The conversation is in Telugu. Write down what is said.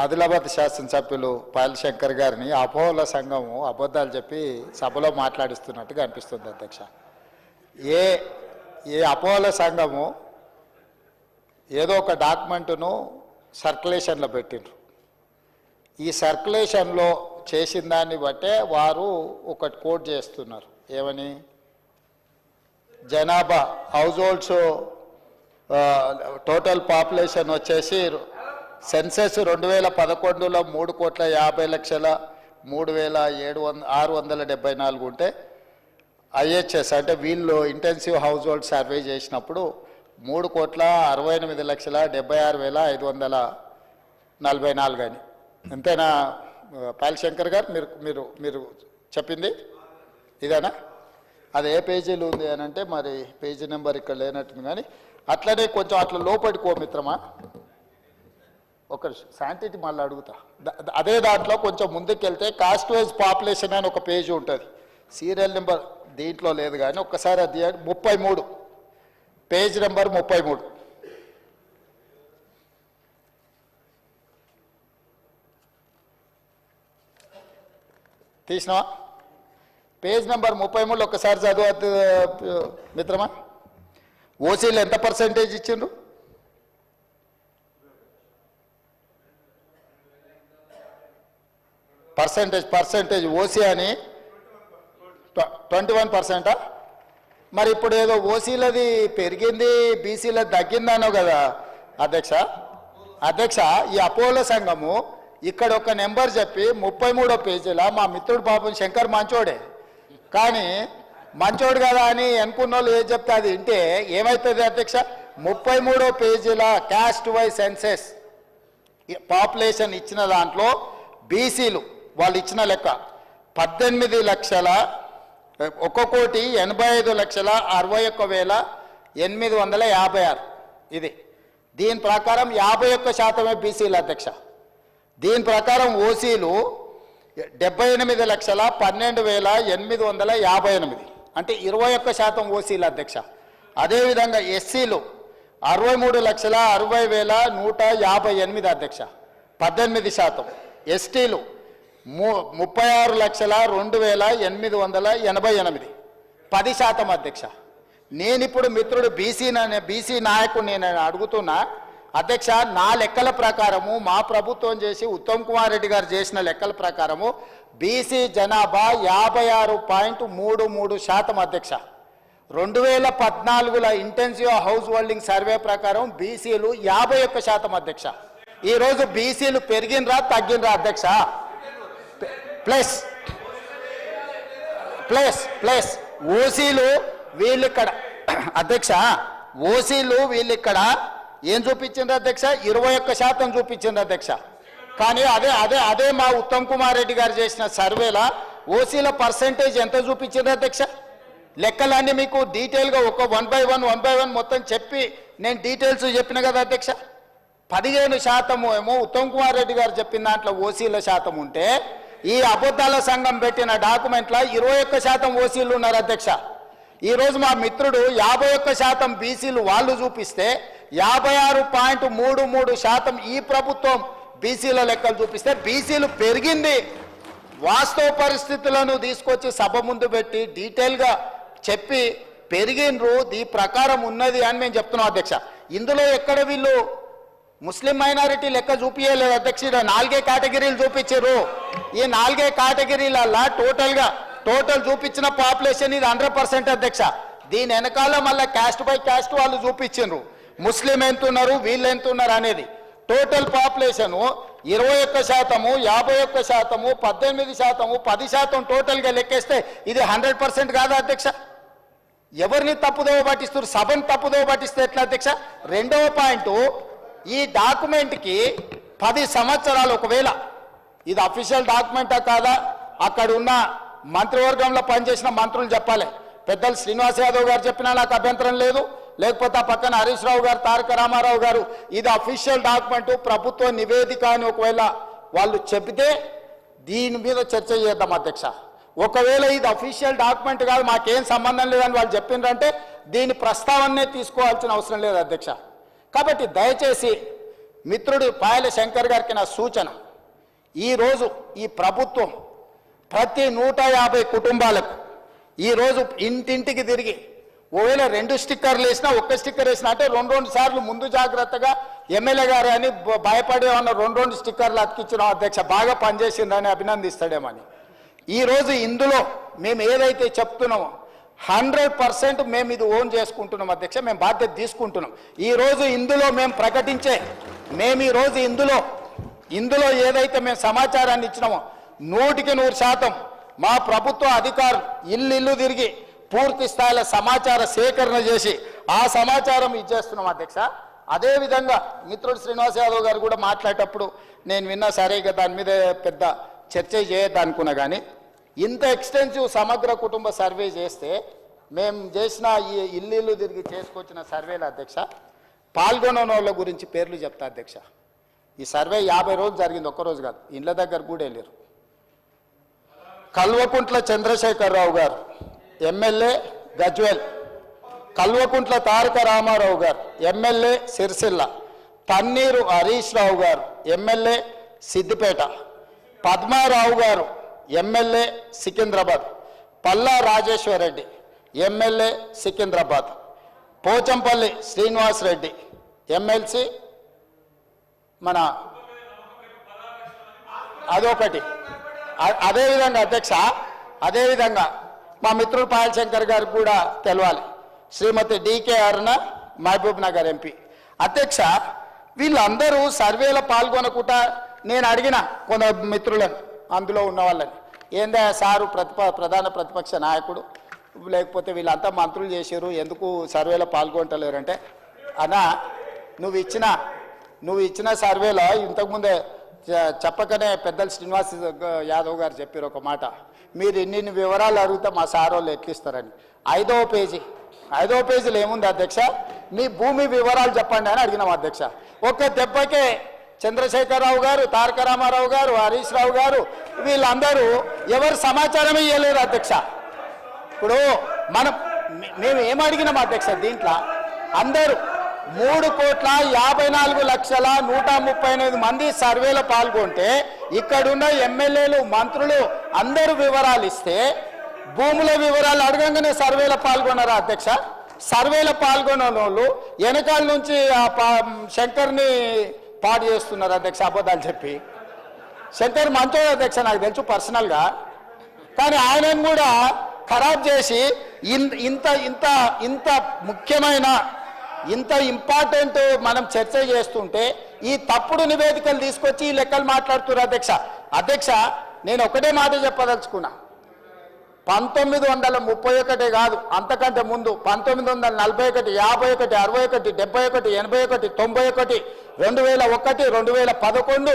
ఆదిలాబాద్ శాసనసభ్యులు పాయల్ శంకర్ గారిని అపోహల సంఘము అబద్ధాలు చెప్పి సభలో మాట్లాడిస్తున్నట్టుగా అనిపిస్తుంది అధ్యక్ష. ఏ ఏ అపోహల సంఘము ఏదో ఒక డాక్యుమెంటును సర్క్యులేషన్లో పెట్టిండ్రు. ఈ సర్క్యులేషన్లో చేసిన దాన్ని బట్టే వారు ఒకటి కోట్ చేస్తున్నారు. ఏమని? జనాభా హౌస్ హోల్డ్స్ టోటల్ పాపులేషన్ వచ్చేసి సెన్సెస్ రెండు వేల పదకొండులో మూడు కోట్ల యాభై లక్షల మూడు వేల ఏడు వంద ఆరు వందల డెబ్బై నాలుగు ఉంటే ఐహెచ్ఎస్ అంటే వీళ్ళు ఇంటెన్సివ్ హౌస్ హోల్డ్ సర్వే చేసినప్పుడు మూడు కోట్ల అరవై ఎనిమిది లక్షల డెబ్బై ఆరు వేల ఐదు వందల నలభై నాలుగు అని. అంతేనా పాలశంకర్ గారు మీరు మీరు మీరు చెప్పింది? ఇదేనా? అది ఏ పేజీలో ఉంది అని అంటే మరి పేజీ నెంబర్ ఇక్కడ లేనట్టుంది కానీ అట్లనే కొంచెం అట్లా లోపలికో మిత్రమా? ఒక శాంతిటీ మళ్ళీ అడుగుతా. అదే దాంట్లో కొంచెం ముందుకెళ్తే కాస్ట్ వైజ్ పాపులేషన్ అని ఒక పేజీ ఉంటుంది. సీరియల్ నెంబర్ దీంట్లో లేదు కానీ ఒక్కసారి అది ముప్పై మూడు. పేజ్ నెంబర్ ముప్పై మూడు. తీసినావా? పేజ్ నెంబర్ ముప్పై మూడు ఒక్కసారి చదువు మిత్రమా? ఓసీలు ఎంత పర్సెంటేజ్ ఇచ్చిండ్రు? పర్సంటేజ్ పర్సెంటేజ్ ఓసీ అని ట్వంటీ వన్ పర్సెంటా? మరి ఇప్పుడు ఏదో ఓసీలది పెరిగింది బీసీలది తగ్గిందనో కదా అధ్యక్ష. అధ్యక్ష ఈ అపోలో సంఘము ఇక్కడ ఒక నెంబర్ చెప్పి ముప్పై మూడో పేజీలో మా మిత్రుడు పాపం శంకర్ మంచోడే. కానీ మంచోడు కదా అని అనుకున్న వాళ్ళు ఏది చెప్తే అది వింటే ఏమవుతుంది అధ్యక్ష? ముప్పై మూడో పేజీల క్యాస్ట్ వై సెన్సెస్. పాపులేషన్ ఇచ్చిన దాంట్లో బీసీలు వాళ్ళు ఇచ్చిన లెక్క. పద్దెనిమిది లక్షల ఒక కోటి ఎనభై ఐదు లక్షల అరవై ఒక్క వేల ఎనిమిది వందల యాభై ఆరు. ఇది. దీని ప్రకారం యాభై ఒక్క శాతమే బీసీల అధ్యక్ష. దీని ప్రకారం ఓసీలు డెబ్బై ఎనిమిది లక్షల పన్నెండు వేల ఎనిమిది వందల యాభై ఎనిమిది. అంటే ఇరవై ఒక్క శాతం ఓసీల అధ్యక్ష. అదేవిధంగా ఎస్సీలు అరవై మూడు లక్షల అరవై వేల నూట యాభై ఎనిమిది అధ్యక్ష. పద్దెనిమిది శాతం. ఎస్టీలు ముప్పై ఆరు లక్షల రెండు వేల ఎనిమిది వందల ఎనభై ఎనిమిది. పది శాతం అధ్యక్ష. నేనిప్పుడు మిత్రుడు బీసీ బీసీ నాయకుడు నేను అడుగుతున్నా అధ్యక్ష నా లెక్కల ప్రకారము మా ప్రభుత్వం చేసి ఉత్తమ్ కుమార్ రెడ్డి గారు చేసిన లెక్కల ప్రకారము బీసీ జనాభా యాభై ఆరు పాయింట్ మూడు మూడు శాతం అధ్యక్ష. రెండు వేల పద్నాలుగుల ఇంటెన్సివ్ హౌస్ హోల్డింగ్ సర్వే ప్రకారం బీసీలు యాభై ఒక్క శాతం అధ్యక్ష. ఈరోజు బీసీలు పెరిగినరా తగ్గినరా అధ్యక్ష? Plus plus plus. ఓసీలు వీళ్ళు ఇక్కడ అధ్యక్ష ఓసీలు వీళ్ళు ఇక్కడ ఏం చూపించింది అధ్యక్ష? ఇరవై ఒక్క శాతం చూపించింది అధ్యక్ష. కానీ అదే అదే అదే మా ఉత్తమ్ కుమార్ రెడ్డి గారు చేసిన సర్వేల ఓసీల పర్సంటేజ్ ఎంత చూపించింది అధ్యక్ష? లెక్కలన్నీ మీకు డీటెయిల్గా ఒక one by one one by one మొత్తం చెప్పి నేను డీటెయిల్స్ చెప్పిన కదా అధ్యక్ష. పదిహేను శాతము ఏమో ఉత్తమ్ కుమార్ రెడ్డి గారు చెప్పిన దాంట్లో ఓసీల శాతం ఉంటే ఈ అబద్ధాల సంఘం పెట్టిన డాక్యుమెంట్ల ఇరవై ఒక్క శాతం ఓసీలు ఉన్నారు అధ్యక్ష. ఈరోజు మా మిత్రుడు యాభై ఒక్క శాతం బీసీలు వాళ్ళు చూపిస్తే యాభై ఆరు పాయింట్ మూడు మూడు శాతం ఈ ప్రభుత్వం బీసీల లెక్కలు చూపిస్తే బీసీలు పెరిగింది. వాస్తవ పరిస్థితులను తీసుకొచ్చి సభ ముందు పెట్టి డీటెయిల్గా చెప్పి పెరిగినరు ఈ ప్రకారం ఉన్నది అని మేము చెప్తున్నాం అధ్యక్ష. ఇందులో ఎక్కడ వీళ్ళు ముస్లిం మైనారిటీ లెక్క చూపించలేదు అధ్యక్షుడు. నాలుగే కేటగిరీలు చూపించారు. ఈ నాలుగే కేటగిరీలల్లా టోటల్గా టోటల్ చూపించిన పాపులేషన్ ఇది హండ్రెడ్ పర్సెంట్ అధ్యక్ష. దీని వెనకాల మళ్ళీ క్యాస్ట్ బై క్యాస్ట్ వాళ్ళు చూపించిండ్రు ముస్లిం ఎంత ఉన్నారు వీళ్ళు ఎంత ఉన్నారు అనేది. టోటల్ పాపులేషన్ ఇరవై ఒక్క శాతము యాభై ఒక్క శాతము పద్దెనిమిది శాతము పది శాతం టోటల్గా లెక్కేస్తే ఇది హండ్రెడ్ పర్సెంట్ కాదా అధ్యక్ష? ఎవరిని తప్పుదోవ పట్టిస్తారు? సభను తప్పుదోవ పట్టిస్తే ఎట్లా అధ్యక్ష? రెండవ పాయింట్ ఈ డాక్యుమెంట్కి పది సంవత్సరాలు ఒకవేళ. ఇది అఫీషియల్ డాక్యుమెంటా కాదా? అక్కడ ఉన్న మంత్రివర్గంలో పనిచేసిన మంత్రులు చెప్పాలి. పెద్దలు శ్రీనివాస్ యాదవ్ గారు చెప్పినా నాకు అభ్యంతరం లేదు. లేకపోతే ఆ పక్కన హరీష్ రావు గారు తారక రామారావు గారు ఇది అఫీషియల్ డాక్యుమెంట్ ప్రభుత్వ నివేదిక అని ఒకవేళ వాళ్ళు చెబితే దీని మీద చర్చ చేద్దాం అధ్యక్ష. ఒకవేళ ఇది అఫీషియల్ డాక్యుమెంట్ కాదు మాకేం సంబంధం లేదని వాళ్ళు చెప్పిండ్రంటే దీని ప్రస్తావనే తీసుకోవాల్సిన అవసరం లేదు అధ్యక్ష. కాబట్టి దయచేసి మిత్రుడు పాయల శంకర్ గారికి నా సూచన. ఈరోజు ఈ ప్రభుత్వం ప్రతి నూట యాభై కుటుంబాలకు ఈరోజు ఇంటింటికి తిరిగి ఒకవేళ రెండు స్టిక్కర్లు వేసినా ఒక్క స్టిక్కర్ వేసినా అంటే రెండు రెండు సార్లు ముందు జాగ్రత్తగా ఎమ్మెల్యే గారు అని భయపడే ఉన్న రెండు రెండు స్టిక్కర్లు అతికించిన అధ్యక్ష బాగా పనిచేసిందని అభినందిస్తాడేమని ఈరోజు ఇందులో మేము ఏదైతే చెప్తున్నామో హండ్రెడ్ పర్సెంట్ మేము ఇది ఓన్ చేసుకుంటున్నాం అధ్యక్ష మేము బాధ్యత తీసుకుంటున్నాం. ఈరోజు ఇందులో మేము ప్రకటించే మేము ఈరోజు ఇందులో ఇందులో ఏదైతే మేము సమాచారాన్ని ఇచ్చినామో నూటికి నూరు శాతం మా ప్రభుత్వ అధికారులు ఇల్లు ఇల్లు తిరిగి పూర్తి స్థాయిలో సమాచార సేకరణ చేసి ఆ సమాచారం ఇచ్చేస్తున్నాం అధ్యక్ష. అదేవిధంగా మిత్రుడు శ్రీనివాస్ యాదవ్ గారు కూడా మాట్లాడేటప్పుడు నేను విన్నా సరే ఇక దాని మీద పెద్ద చర్చ చేయొద్దనుకున్నా కానీ ఇంత ఎక్స్టెన్సివ్ సమగ్ర కుటుంబ సర్వే చేస్తే మేము చేసిన ఈ ఇల్లు ఇల్లు తిరిగి చేసుకొచ్చిన సర్వేల అధ్యక్ష పాల్గొన వాళ్ళ గురించి పేర్లు చెప్తా అధ్యక్ష. ఈ సర్వే యాభై రోజులు జరిగింది ఒక్కరోజు కాదు. ఇండ్ల దగ్గర కూడా వెళ్ళారు కల్వకుంట్ల చంద్రశేఖరరావు గారు ఎమ్మెల్యే గజ్వేల్. కల్వకుంట్ల తారక రామారావు గారు ఎమ్మెల్యే సిరిసిల్ల. తన్నీరు హరీష్ రావు గారు ఎమ్మెల్యే సిద్దిపేట. పద్మారావు గారు MLA Secunderabad. Palla Rajeshwar Reddy MLA Secunderabad. Pochampally Srinivas Reddy MLC మన అదొకటి. అదేవిధంగా అధ్యక్ష అదేవిధంగా మా మిత్రుడు పాయలశంకర్ గారికి కూడా తెలవాలి. Shrimati D K Aruna Mahabubnagar MP. అధ్యక్ష వీళ్ళందరూ సర్వేలో పాల్గొనకుండా నేను అడిగిన కొంత మిత్రులను అందులో ఉన్న వాళ్ళని ఏందా సారు ప్రతిప ప్రధాన ప్రతిపక్ష నాయకుడు? లేకపోతే వీళ్ళంతా మంత్రులు చేశారు ఎందుకు సర్వేలో పాల్గొంటలేరంటే? అన్నా నువ్వు ఇచ్చిన నువ్వు ఇచ్చిన సర్వేలో ఇంతకుముందే చెప్పకనే పెద్దలు శ్రీనివాస్ యాదవ్ గారు చెప్పారు ఒక మాట. మీరు ఇన్ని వివరాలు అడిగితే మా సార్ వాళ్ళు ఎట్లిస్తారని ఐదవ పేజీ ఐదవ పేజీలో ఏముంది అధ్యక్ష? మీ భూమి వివరాలు చెప్పండి అని అడిగినాం అధ్యక్ష. ఒక దెబ్బకే చంద్రశేఖరరావు గారు తారక రామారావు గారు హరీష్ రావు గారు వీళ్ళందరూ ఎవరు సమాచారం ఇవ్వలేరు అధ్యక్ష. ఇప్పుడు మనం మేము ఏం అడిగినాం అధ్యక్ష దీంట్లో? అందరూ మూడు కోట్ల యాభై నాలుగు లక్షల నూట ముప్పై ఎనిమిది మంది సర్వేలో పాల్గొంటే ఇక్కడున్న ఎమ్మెల్యేలు మంత్రులు అందరూ వివరాలు ఇస్తే భూముల వివరాలు అడగంగానే సర్వేలో పాల్గొన్నారా అధ్యక్ష? సర్వేలో పాల్గొన్న వాళ్ళు వెనకాల నుంచి ఆ శంకర్ని పాడు చేస్తున్నారు అధ్యక్ష అబద్ధాలు చెప్పి. శంకర్ మంచోడు అధ్యక్ష నాకు తెలుసు పర్సనల్గా. కానీ ఆయనను కూడా ఖరాబ్ చేసి ఇన్- ఇంత ఇంత ఇంత ముఖ్యమైన ఇంత ఇంపార్టెంట్ మనం చర్చ చేస్తుంటే ఈ తప్పుడు నివేదికలు తీసుకొచ్చి ఈ లెక్కలు మాట్లాడుతున్నారు అధ్యక్ష. అధ్యక్ష నేను ఒకటే మాట చెప్పదలుచుకున్నా. పంతొమ్మిది వందల ముప్పై ఒకటి కాదు అంతకంటే ముందు పంతొమ్మిది వందల నలభై ఒకటి యాభై ఒకటి అరవై ఒకటి డెబ్బై ఒకటి ఎనభై ఒకటి తొంభై ఒకటి రెండు వేల ఒకటి రెండు వేల పదకొండు